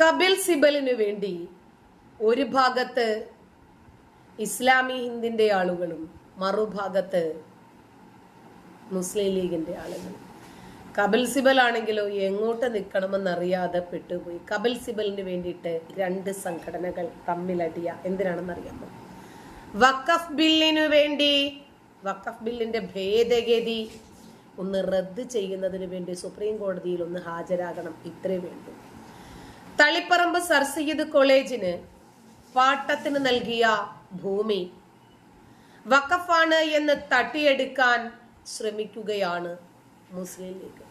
കപിൽ സിബലിനു വേണ്ടി ഒരു ഭാഗത്ത് ഇസ്ലാമി ഹിന്ദിന്റെ ആളുകളും മറുഭാഗത്ത് മുസ്ലിം ലീഗിന്റെ ആളുകളും. കപിൽ സിബൽ ആണെങ്കിലോ എങ്ങോട്ട് നിൽക്കണമെന്നറിയാതെ പെട്ടുപോയി. കപിൽ സിബലിന് വേണ്ടിയിട്ട് രണ്ട് സംഘടനകൾ തമ്മിലടിയ എന്തിനാണെന്നറിയാമോ? വഖഫ് ബില്ലിനു വേണ്ടി വഖഫ് ബില്ലിന്റെ ഭേദഗതി ഒന്ന് റദ്ദ് ചെയ്യുന്നതിന് വേണ്ടി സുപ്രീം കോടതിയിൽ ഒന്ന് ഹാജരാകണം ഇത്രേ വേണ്ടു. തളിപ്പറമ്പ് സർ സയ്യിദ് കോളേജിന് പാട്ടത്തിന് നൽകിയ ഭൂമി. വക്കഫാണ് എന്ന് തട്ടിയെടുക്കാൻ ശ്രമിക്കുകയാണ് മുസ്ലിം ലീഗ്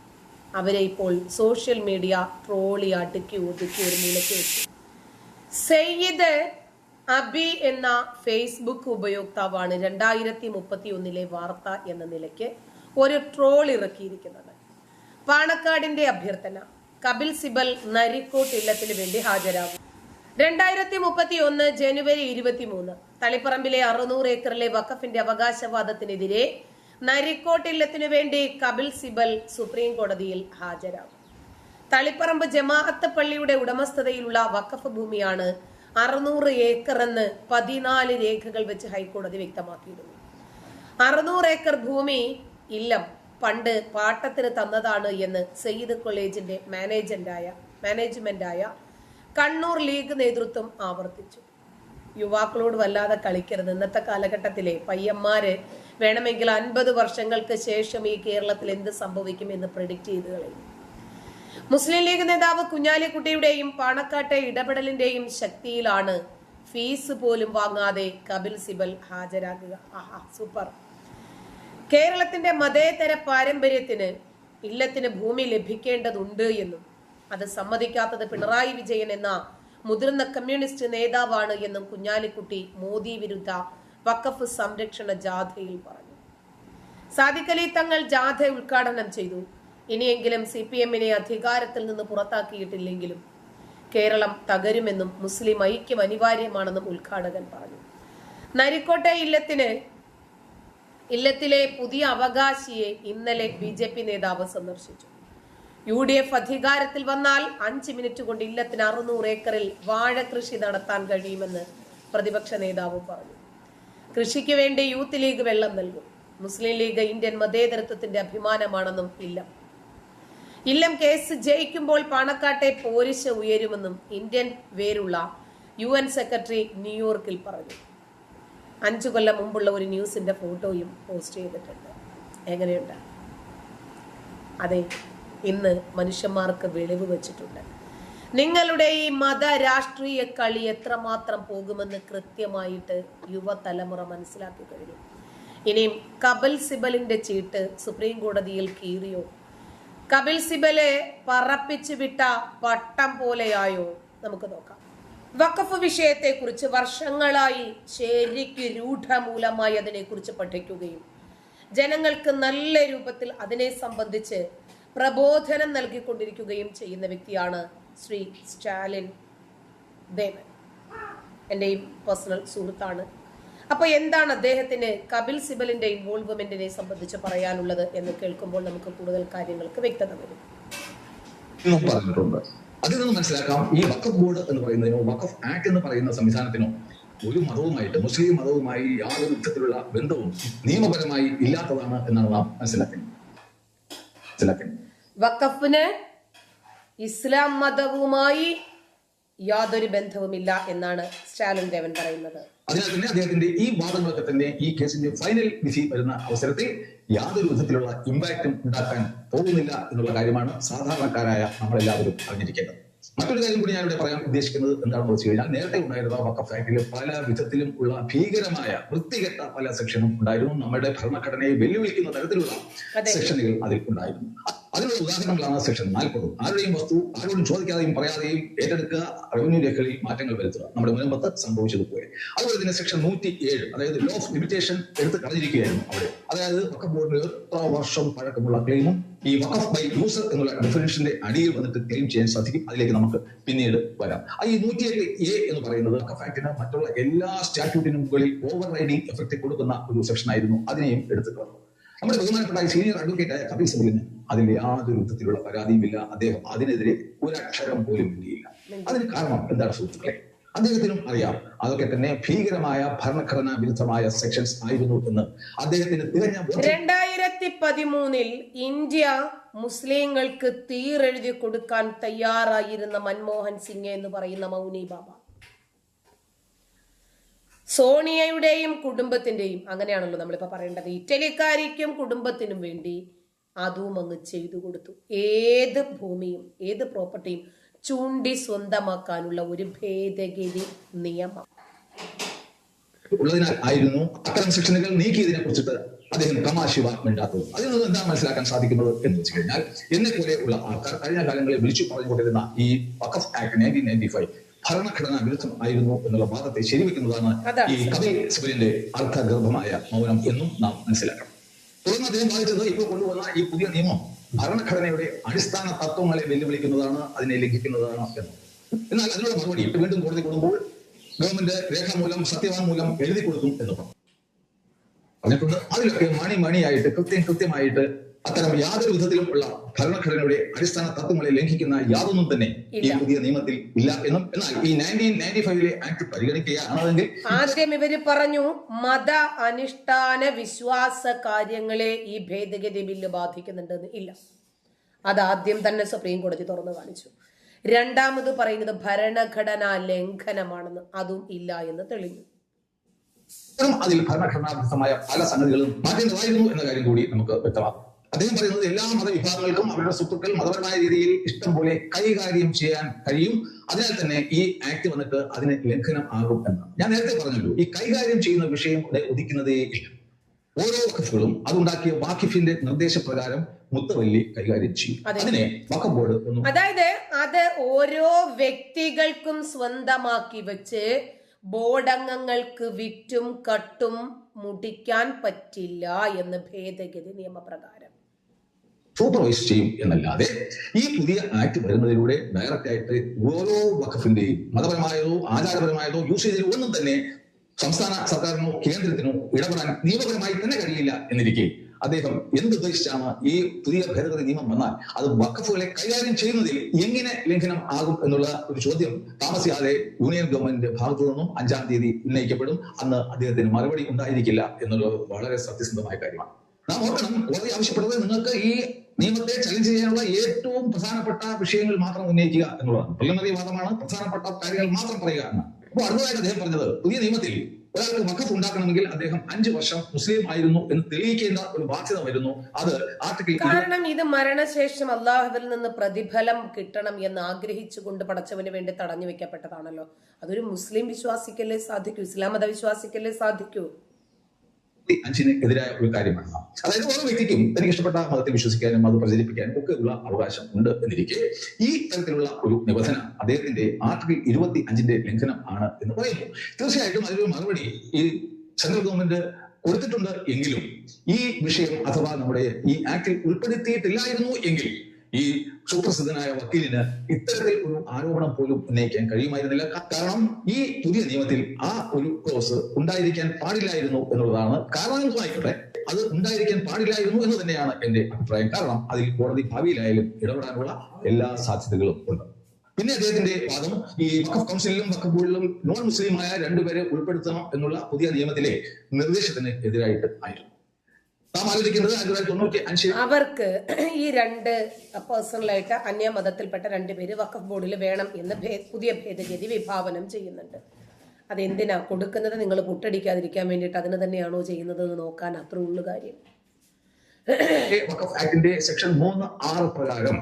അവരെ ഇപ്പോൾ സോഷ്യൽ മീഡിയ ട്രോളി അടുക്കി ഒതുക്കി ഒരു നിലയ്ക്ക് വെച്ചു. സയ്യിദ് അബി എന്ന ഫേസ്ബുക്ക് ഉപയോക്താവാണ് രണ്ടായിരത്തി മുപ്പത്തി ഒന്നിലെ വാർത്ത എന്ന നിലയ്ക്ക് ഒരു ട്രോൾ ഇറക്കിയിരിക്കുന്നത്. പാണക്കാടിന്റെ അഭ്യർത്ഥന. കപിൽ സിബൽ നരിക്കോട്ട് ഇല്ലത്തിന് വേണ്ടി ഹാജരാകും. രണ്ടായിരത്തി മുപ്പത്തി ഒന്ന് ജനുവരി ഇരുപത്തിമൂന്ന് തളിപ്പറമ്പിലെ അറുന്നൂറ് ഏക്കറിലെ വഖഫിന്റെ അവകാശവാദത്തിനെതിരെ നരിക്കോട്ട് ഇല്ലത്തിനു വേണ്ടി കപിൽ സിബൽ സുപ്രീം കോടതിയിൽ ഹാജരാകും. തളിപ്പറമ്പ് ജമാഅത്ത് പള്ളിയുടെ ഉടമസ്ഥതയിലുള്ള വഖഫ് ഭൂമിയാണ് അറുന്നൂറ് ഏക്കർ എന്ന് പതിനാല് രേഖകൾ വെച്ച് ഹൈക്കോടതി വ്യക്തമാക്കിയിരുന്നു. അറുന്നൂറ് ഏക്കർ ഭൂമി ഇല്ലം പണ്ട് പാട്ടത്തിന് തന്നതാണ് എന്ന് സയ്യിദ് കോളേജിന്റെ മാനേജന്റായ മാനേജ്മെന്റായ കണ്ണൂർ ലീഗ് നേതൃത്വം ആവർത്തിച്ചു. യുവാക്കളോട് വല്ലാതെ കളിക്കരുത്. ഇന്നത്തെ കാലഘട്ടത്തിലെ പയ്യന്മാര് വേണമെങ്കിൽ അൻപത് വർഷങ്ങൾക്ക് ശേഷം ഈ കേരളത്തിൽ എന്ത് സംഭവിക്കും എന്ന് പ്രിഡിക്റ്റ് ചെയ്ത് കളയും. മുസ്ലിം ലീഗ് നേതാവ് കുഞ്ഞാലിക്കുട്ടിയുടെയും പാണക്കാട്ടെ ഇടപെടലിന്റെയും ശക്തിയിലാണ് ഫീസ് പോലും വാങ്ങാതെ കപിൽ സിബൽ ഹാജരാകുക. ആഹാ സൂപ്പർ. കേരളത്തിന്റെ മതേതര പാരമ്പര്യത്തിന് ഇല്ലത്തിന് ഭൂമി ലഭിക്കേണ്ടതുണ്ട് എന്നും അത് സമ്മതിക്കാത്തത് പിണറായി വിജയൻ എന്ന മുതിർന്ന കമ്മ്യൂണിസ്റ്റ് നേതാവാണ് എന്നും കുഞ്ഞാലിക്കുട്ടി മോദി വിരുദ്ധ വഖഫ് സംരക്ഷണ ജാഥയിൽ പറഞ്ഞു. സാദിഖലി തങ്ങൾ ജാഥ ഉദ്ഘാടനം ചെയ്തു. ഇനിയെങ്കിലും സി പി എമ്മിനെ അധികാരത്തിൽ നിന്ന് പുറത്താക്കിയിട്ടില്ലെങ്കിലും കേരളം തകരുമെന്നും മുസ്ലിം ഐക്യം അനിവാര്യമാണെന്നും ഉദ്ഘാടകൻ പറഞ്ഞു. നരിക്കോട്ടെ ഇല്ലത്തിന് ഇല്ലത്തിലെ പുതിയ അവകാശിയെ ഇന്നലെ ബി ജെ പി നേതാവ് സന്ദർശിച്ചു. യു ഡി എഫ് അധികാരത്തിൽ വന്നാൽ അഞ്ച് മിനിറ്റ് കൊണ്ട് ഇല്ലത്തിന് അറുന്നൂറ് ഏക്കറിൽ വാഴ കൃഷി നടത്താൻ കഴിയുമെന്ന് പ്രതിപക്ഷ നേതാവ് പറഞ്ഞു. കൃഷിക്ക് വേണ്ടി യൂത്ത് ലീഗ് വെള്ളം നൽകും. മുസ്ലിം ലീഗ് ഇന്ത്യൻ മതേതരത്വത്തിന്റെ അഭിമാനമാണെന്നും ഇല്ലം. ഇല്ലം കേസ് ജയിക്കുമ്പോൾ പാണക്കാട്ടെ പോരിശ ഉയരുമെന്നും ഇന്ത്യൻ വേരുള്ള യു സെക്രട്ടറി ന്യൂയോർക്കിൽ പറഞ്ഞു. അഞ്ചു കൊല്ലം മുമ്പുള്ള ഒരു ന്യൂസിന്റെ ഫോട്ടോയും പോസ്റ്റ് ചെയ്തിട്ടുണ്ട്. എങ്ങനെയുണ്ട്? അതെ ഇന്ന് മനുഷ്യന്മാർക്ക് വെളിവ് വെച്ചിട്ടുണ്ട്. നിങ്ങളുടെ ഈ മത രാഷ്ട്രീയ കളി എത്രമാത്രം പോകുമെന്ന് കൃത്യമായിട്ട് യുവതലമുറ മനസ്സിലാക്കി കഴിഞ്ഞു. ഇനിയും കപിൽ സിബലിന്റെ ചീട്ട് സുപ്രീം കോടതിയിൽ കീറിയോ? കപിൽ സിബലെ പറപ്പിച്ചു വിട്ട പട്ടം പോലെയായോ? നമുക്ക് നോക്കാം. വഖഫ് വിഷയത്തെക്കുറിച്ച് വർഷങ്ങളായി ശരിക്ക് രൂഢമൂലമായി അതിനെക്കുറിച്ച് പഠിക്കുകയും ജനങ്ങൾക്ക് നല്ല രൂപത്തിൽ അതിനെ സംബന്ധിച്ച് പ്രബോധനം നൽകിക്കൊണ്ടിരിക്കുകയും ചെയ്യുന്ന വ്യക്തിയാണ് ശ്രീ സ്റ്റാലിൻ ദേവൻ എന്റെയും പേഴ്സണൽ സുഹൃത്താണ്. അപ്പോൾ എന്താണ് അദ്ദേഹത്തിന് കപിൽ സിബലിന്റെ ഇൻവോൾവ്മെന്റിനെ സംബന്ധിച്ച് പറയാനുള്ളത് എന്ന് കേൾക്കുമ്പോൾ നമുക്ക് കൂടുതൽ കാര്യങ്ങൾക്ക് വ്യക്തത വരും. അതിൽ നിന്ന് മനസ്സിലാക്കാം ഈ വഖഫ് ബോർഡ് എന്ന് പറയുന്നതിനോ വഖഫ് ആക്ട് എന്ന് പറയുന്ന സംവിധാനത്തിനോ ഒരു മതവുമായിട്ട് മുസ്ലിം മതവുമായി യാതൊരു വിധത്തിലുള്ള ബന്ധവും നിയമപരമായി ഇല്ലാത്തതാണ് എന്നാണ് നാം മനസ്സിലാക്കുന്നത്. മനസ്സിലാക്കുന്നത്? വഖഫിന് ഇസ്ലാം മതവുമായി യാതൊരു ബന്ധവുമില്ല എന്നാണ് സ്റ്റാലിൻ ദേവൻ പറയുന്നത്. അതിനാൽ തന്നെ അദ്ദേഹത്തിന്റെ ഈ വാദങ്ങളൊക്കെ തന്നെ ഈ കേസിന്റെ ഫൈനൽ വിധി വരുന്ന അവസരത്തിൽ യാതൊരു വിധത്തിലുള്ള ഇമ്പാക്റ്റും ഉണ്ടാക്കാൻ പോകുന്നില്ല എന്നുള്ള കാര്യമാണ് സാധാരണക്കാരായ നമ്മളെല്ലാവരും അറിഞ്ഞിരിക്കേണ്ടത്. മറ്റൊരു കാര്യം കൂടി ഞാൻ ഇവിടെ പറയാൻ ഉദ്ദേശിക്കുന്നത് എന്താണെന്ന് വെച്ച് കഴിഞ്ഞാൽ നേരത്തെ ഉണ്ടായിരുന്ന വക്കഫ് ആക്ടിൽ പല വിധത്തിലും ഉള്ള ഭീകരമായ വൃത്തികെട്ട പല സെക്ഷനും ഉണ്ടായിരുന്നു. നമ്മുടെ ഭരണഘടനയെ വെല്ലുവിളിക്കുന്ന തരത്തിലുള്ള സെക്ഷനുകൾ അതിൽ ഉണ്ടായിരുന്നു. അതിനുള്ള ഉദാഹരണങ്ങളാണ് സെക്ഷൻ നാൽപ്പത്. ആരുടെയും വസ്തു ആരോടും ചോദിക്കാതെയും പറയാതെയും ഏറ്റെടുക്കുക റവന്യൂ രേഖകളിൽ മാറ്റങ്ങൾ വരുത്തുക. നമ്മുടെ മുൻപത്ത് സംഭവിച്ചതുപോലെ അതുപോലെ തന്നെ സെക്ഷൻ നൂറ്റി ഏഴ് അതായത് ലോ ഓഫ് ലിമിറ്റേഷൻ എടുത്ത് കളഞ്ഞിരിക്കുകയായിരുന്നു അവിടെ. അതായത് വഖഫ് ബോർഡിന് എത്ര വർഷം പഴക്കമുള്ള ക്ലെയിമും ഈ വക്കഫ് ബൈ യൂസർ എന്നുള്ള ഡെഫിനേഷന്റെ അടിയിൽ വന്നിട്ട് ക്ലെയിം ചെയ്യാൻ സാധിക്കും. അതിലേക്ക് നമുക്ക് പിന്നീട് വരാം. ഈ നൂറ്റിയെട്ട് എ എന്ന് പറയുന്നത് വക്കഫ് ആക്ടിന് മറ്റുള്ള എല്ലാ സ്റ്റാറ്റ്യൂട്ടിനും മുകളിൽ ഓവർ റൈഡിംഗ് എഫക്ട് കൊടുക്കുന്ന ഒരു സെക്ഷൻ ആയിരുന്നു. അതിനെയും എടുത്തു കളഞ്ഞു. നമ്മുടെ ബഹുമാനപ്പെട്ട സീനിയർ അഡ്വക്കേറ്റ് ആയ കപിൽ സിബലിന് അതിൽ യാതൊരു വിധത്തിലുള്ള പരാതിയുമില്ല. അദ്ദേഹം അതിനെതിരെ ഒരക്ഷരം പോലും മിണ്ടിയില്ല. അതിന് കാരണം എന്താണ് സുഹൃത്തുക്കളെ? അദ്ദേഹത്തിനും അറിയാം. അതൊക്കെ തന്നെ ഭീകരമായ ഭരണഘടനാ വിരുദ്ധമായ സെക്ഷൻസ് ആയിരുന്നു എന്ന് അദ്ദേഹത്തിന് തികഞ്ഞ രണ്ടായിരത്തി പതിമൂന്നിൽ ഇന്ത്യ മുസ്ലിങ്ങൾക്ക് തീരെഴുതി കൊടുക്കാൻ തയ്യാറായിരുന്ന മൻമോഹൻ സിംഗ് എന്ന് പറയുന്ന മൗനി ബാബ. സോണിയയുടെയും കുടുംബത്തിന്റെയും അങ്ങനെയാണല്ലോ നമ്മളിപ്പോ പറയേണ്ടത്. ഇറ്റലിക്കാരിക്കും കുടുംബത്തിനും വേണ്ടി അതും അങ്ങ് ചെയ്തു കൊടുത്തു. ഏത് ഭൂമിയും ഏത് പ്രോപ്പർട്ടിയും ചൂണ്ടി സ്വന്തമാക്കാനുള്ള ഒരു ഭേദഗതി നിയമം. ഉള്ളതിനാൽ ആയിരുന്നു അത്തരം സെക്ഷനുകൾ നീക്കിയതിനെ കുറിച്ചിട്ട് അദ്ദേഹം തമാശ മിണ്ടാത്തത് അതിൽ നിന്ന് എന്താണ് മനസ്സിലാക്കാൻ സാധിക്കുന്നത് എന്ന് വെച്ച് കഴിഞ്ഞാൽ എന്നെ പോലെ ഉള്ള ആൾക്കാർ കഴിഞ്ഞ കാലങ്ങളിൽ വിളിച്ചു പറഞ്ഞുകൊണ്ടിരുന്ന ഈ വഖഫ് ആക്ട് നയന്റീൻ നയന്റി ഫൈവ് ഭരണഘടനാ വിരുദ്ധം ആയിരുന്നു എന്നുള്ള വാദത്തെ ശരിവെക്കുന്നതാണ്. ഈ കപിൽ സിബലിന്റെ അർത്ഥഗർഭമായ മൗനം എന്നും നാം മനസ്സിലാക്കണം. അദ്ദേഹം വാദിച്ചത് ഇപ്പോൾ കൊണ്ടുവന്ന ഈ പുതിയ നിയമം ഭരണഘടനയുടെ അടിസ്ഥാന തത്വങ്ങളെ വെല്ലുവിളിക്കുന്നതാണ് അതിനെ ലംഘിക്കുന്നതാണ് എന്ന്. എന്നാൽ അതിനുള്ള മറുപടി വീണ്ടും കോടതി കൊടുക്കുമ്പോൾ ഗവൺമെന്റ് രേഖാമൂലം സത്യവാങ്മൂലം എഴുതി കൊടുക്കും എന്ന് പറഞ്ഞു. പറഞ്ഞിട്ടുണ്ട്. അതിലൊക്കെ മണി മണിയായിട്ട് കൃത്യം കൃത്യമായിട്ട് അത്തരം യാതൊരു വിധത്തിലും ഉള്ള ഭരണഘടനയുടെ അടിസ്ഥാന തത്വങ്ങളെ ലംഘിക്കുന്ന യാതൊന്നും തന്നെ ഈ പുതിയ നിയമത്തിൽ ഇല്ല എന്നും എന്നാൽ ഈ നയന്റീൻ നയന്റി ഫൈവിലെ ആക്ട് പരിഗണിക്കുകയാണെങ്കിൽ ആദ്യം ഇവർ പറഞ്ഞു മത അനുഷ്ഠാന വിശ്വാസ കാര്യങ്ങളെ ഈ ഭേദഗതി ബില്ല് ബാധിക്കുന്നുണ്ടെന്ന് ഇല്ല. അത് ആദ്യം തന്നെ സുപ്രീം കോടതി തുറന്നു കാണിച്ചു. രണ്ടാമത് പറയുന്നത് ഭരണഘടനാ ലംഘനമാണെന്ന് അതും ഇല്ല എന്ന് തെളിഞ്ഞു. അതിൽ ഭരണഘടനാ പല സംഗതികളും മാറ്റേണ്ടതായിരുന്നു എന്ന കാര്യം കൂടി നമുക്ക് വ്യക്തമാകും അദ്ദേഹം പറയുന്നത് എല്ലാ മതവിഭാഗങ്ങൾക്കും അവരുടെ സ്വത്തുക്കൾ മതപരമായ രീതിയിൽ ഇഷ്ടം പോലെ കൈകാര്യം ചെയ്യാൻ കഴിയും. അതിനാൽ തന്നെ ഈ ആക്ട് വന്നിട്ട് അതിന് ലംഘനം ആകും എന്ന് ഞാൻ നേരത്തെ പറഞ്ഞല്ലോ ഈ കൈകാര്യം ചെയ്യുന്ന വിഷയം ഇവിടെ ഉദിക്കുന്നതേ ഇല്ല. ഓരോ വഖഫുകളും അതുണ്ടാക്കിയ വാക്കിഫിന്റെ നിർദ്ദേശപ്രകാരം മുത്തവല്ലി കൈകാര്യം ചെയ്യും. അതിനെ വഖഫ് ബോർഡ് അതായത് അത് ഓരോ വ്യക്തികൾക്കും സ്വന്തമാക്കി വെച്ച് ബോർഡംഗങ്ങൾക്ക് വിറ്റും കട്ടും മുടിക്കാൻ പറ്റില്ല എന്ന് ഭേദഗതി നിയമപ്രകാരം. സൂപ്പർവൈസ് ചെയ്യും എന്നല്ലാതെ ഈ പുതിയ ആക്ട് വരുന്നതിലൂടെ ഡയറക്റ്റ് ആയിട്ട് ഓരോ വഖഫിന്റെയും മതപരമായതോ ആചാരപരമായതോ യൂസേജിലോ ഒന്നും തന്നെ സംസ്ഥാന സർക്കാരിനോ കേന്ദ്രത്തിനോ ഇടപെടാൻ നിയമപരമായി തന്നെ കഴിയില്ല എന്നിരിക്കെ. അദ്ദേഹം എന്തുദ്ദേശിച്ചാണ് ഈ പുതിയ ഭേദഗതി നിയമം വന്നാൽ അത് വഖഫുകളെ കൈകാര്യം ചെയ്യുന്നതിൽ എങ്ങനെ ലംഘനം ആകും എന്നുള്ള ഒരു ചോദ്യം താമസിയാതെ യൂണിയൻ ഗവൺമെന്റിന്റെ ഭാഗത്തു നിന്നും അഞ്ചാം തീയതി ഉന്നയിക്കപ്പെടും. അന്ന് അദ്ദേഹത്തിന് മറുപടി ഉണ്ടായിരിക്കില്ല എന്നുള്ളത് വളരെ സത്യസന്ധമായ കാര്യമാണ്. നാം ഓർക്കണം കോടതി ആവശ്യപ്പെടുന്നത് നിങ്ങൾക്ക് ഈ നിയമത്തെ ചലഞ്ച് ചെയ്യാനുള്ള ഏറ്റവും പ്രധാനപ്പെട്ട വിഷയങ്ങൾ മാത്രം ഉന്നയിക്കുക എന്നുള്ളതാണ്. പ്രിലിമിനറി വാദമാണ് പ്രധാനപ്പെട്ട കാര്യങ്ങൾ മാത്രം പറയുക എന്നാണ്. അപ്പോൾ അടുത്തതായിട്ട് അദ്ദേഹം പറഞ്ഞത് പുതിയ നിയമത്തിൽ ഒരാൾക്ക് വഖഫ് ഉണ്ടാക്കണമെങ്കിൽ അദ്ദേഹം അഞ്ചു വർഷം മുസ്ലിം ആയിരുന്നു എന്ന് തെളിയിക്കേണ്ട ഒരു ബാധ്യത വരുന്നു. അത് ആർട്ടിക്കിൾ കാരണം ഇത് മരണശേഷം അള്ളാഹുവിൽ നിന്ന് പ്രതിഫലം കിട്ടണം എന്ന് ആഗ്രഹിച്ചുകൊണ്ട് പടച്ചവന് വേണ്ടി തടഞ്ഞു വെക്കപ്പെട്ടതാണല്ലോ. അതൊരു മുസ്ലിം വിശ്വാസിക്കല്ലേ സാധിക്കൂ? ഇസ്ലാം മത വിശ്വാസിക്കല്ലേ സാധിക്കൂ? അഞ്ചിന് എതിരായ ഒരു കാര്യമാണ്. അതായത് ഓരോ വ്യക്തിക്കും തനിക്ക് ഇഷ്ടപ്പെട്ട മതത്തിൽ വിശ്വസിക്കാനും അത് പ്രചരിപ്പിക്കാനും ഒക്കെ ഉള്ള അവകാശം ഉണ്ട് എന്നിരിക്കെ. ഈ തരത്തിലുള്ള ഒരു നിബന്ധന അദ്ദേഹത്തിന്റെ ആർട്ടിക്കിൾ ഇരുപത്തി അഞ്ചിന്റെ ലംഘനം ആണ് എന്ന് പറയുന്നു. തീർച്ചയായിട്ടും അതിലൊരു മറുപടി ഈ സെൻട്രൽ ഗവൺമെന്റ് കൊടുത്തിട്ടുണ്ട് എങ്കിലും ഈ വിഷയം അഥവാ നമ്മുടെ ഈ ആക്ടിൽ ഉൾപ്പെടുത്തിയിട്ടില്ലായിരുന്നു എങ്കിൽ ഈ സുപ്രസിദ്ധനായ വക്കീലിന് ഇത്തരത്തിൽ ഒരു ആരോപണം പോലും ഉന്നയിക്കാൻ കഴിയുമായിരുന്നില്ല. കാരണം ഈ പുതിയ നിയമത്തിൽ ആ ഒരു ക്ലോസ് ഉണ്ടായിരിക്കാൻ പാടില്ലായിരുന്നു എന്നുള്ളതാണ് കാരണം എന്തുമായിക്കോട്ടെ അത് ഉണ്ടായിരിക്കാൻ പാടില്ലായിരുന്നു എന്ന് തന്നെയാണ് എന്റെ അഭിപ്രായം. കാരണം അതിൽ കോടതി ഭാവിയിലായാലും ഇടപെടാനുള്ള എല്ലാ സാധ്യതകളും ഉണ്ട്. പിന്നെ അദ്ദേഹത്തിന്റെ വാദം ഈ വഖഫ് കൗൺസിലിലും വഖഫ് ബോർഡിലും നോൺ മുസ്ലിമായ രണ്ടുപേരെ ഉൾപ്പെടുത്തണം എന്നുള്ള പുതിയ നിയമത്തിലെ നിർദ്ദേശത്തിന് എതിരായിട്ട് ആയിരുന്നു. നാം ആലോചിക്കുന്നത് ആയിരത്തി തൊള്ളായിരത്തി തൊണ്ണൂറ്റി അഞ്ച് അവർക്ക് ഈ രണ്ട് പേഴ്സണലായിട്ട് അന്യമതത്തിൽപ്പെട്ട രണ്ടുപേര് വഖഫ് ബോർഡിൽ വേണം എന്ന് പുതിയ ഭേദഗതി വിഭാവനം ചെയ്യുന്നുണ്ട്. അതെന്തിനാ? കൊടുക്കുന്നത് നിങ്ങൾ പുട്ടടിക്കാതിരിക്കാൻ വേണ്ടിയിട്ട് അതിന് തന്നെയാണോ ചെയ്യുന്നത് എന്ന് നോക്കാൻ അത്ര ഉള്ളു കാര്യം. വഖഫ് ആക്ടിന്റെ സെക്ഷൻ മൂന്ന് ആറ് പ്രകാരം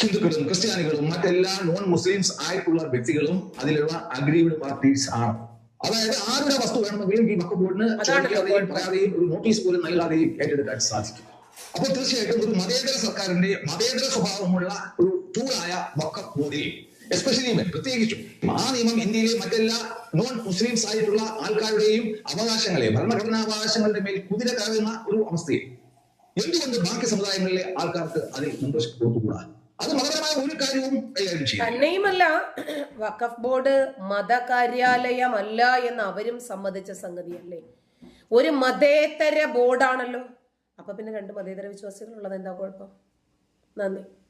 ഹിന്ദുക്കളും ക്രിസ്ത്യാനികളും മറ്റെല്ലാ നോൺ മുസ്ലിംസ് ആയിട്ടുള്ള വ്യക്തികളും അതിലുള്ള അഗ്രീവ്ഡ് പാർട്ടീസ് ആണ്. അതായത് ആരുടെ വസ്തു വേണമെങ്കിലും ഈ വഖഫ് ബോർഡിന് ചോദിക്കാതെയും പറയാതെയും ഒരു നോട്ടീസ് പോലും നൽകാതെയും ഏറ്റെടുക്കാൻ സാധിക്കും. അപ്പോൾ തീർച്ചയായിട്ടും ഒരു മതേതര സർക്കാരിന്റെ മതേതര സ്വഭാവമുള്ള ഒരു ടൂളായ വഖഫ് ബോർഡിൽ എസ്പെഷ്യലി പ്രത്യേകിച്ചും ആ നിയമം ഇന്ത്യയിലെ മറ്റെല്ലാ നോൺ മുസ്ലിംസ് ആയിട്ടുള്ള ആൾക്കാരുടെയും അവകാശങ്ങളെ ഭരണഘടനാ അവകാശങ്ങളുടെ മേൽ കുതിര കയറുന്ന ഒരു അവസ്ഥയിൽ എന്തുകൊണ്ട് ബാക്കി സമുദായങ്ങളിലെ ആൾക്കാർക്ക് അതിൽ മെമ്പർഷിപ്പ് കൊടുത്തുകൂടാ അത് മതപരമായ ഒരു കാര്യവും കൈകാര്യം തന്നെയുമല്ല വഖഫ് ബോർഡ് മതകാര്യാലയമല്ല എന്ന് അവരും സമ്മതിച്ച സംഗതിയല്ലേ? ഒരു മതേതര ബോർഡാണല്ലോ. അപ്പൊ പിന്നെ രണ്ട് മതേതര വിശ്വാസികൾ ഉള്ളത് എന്താ കുഴപ്പം? നന്ദി.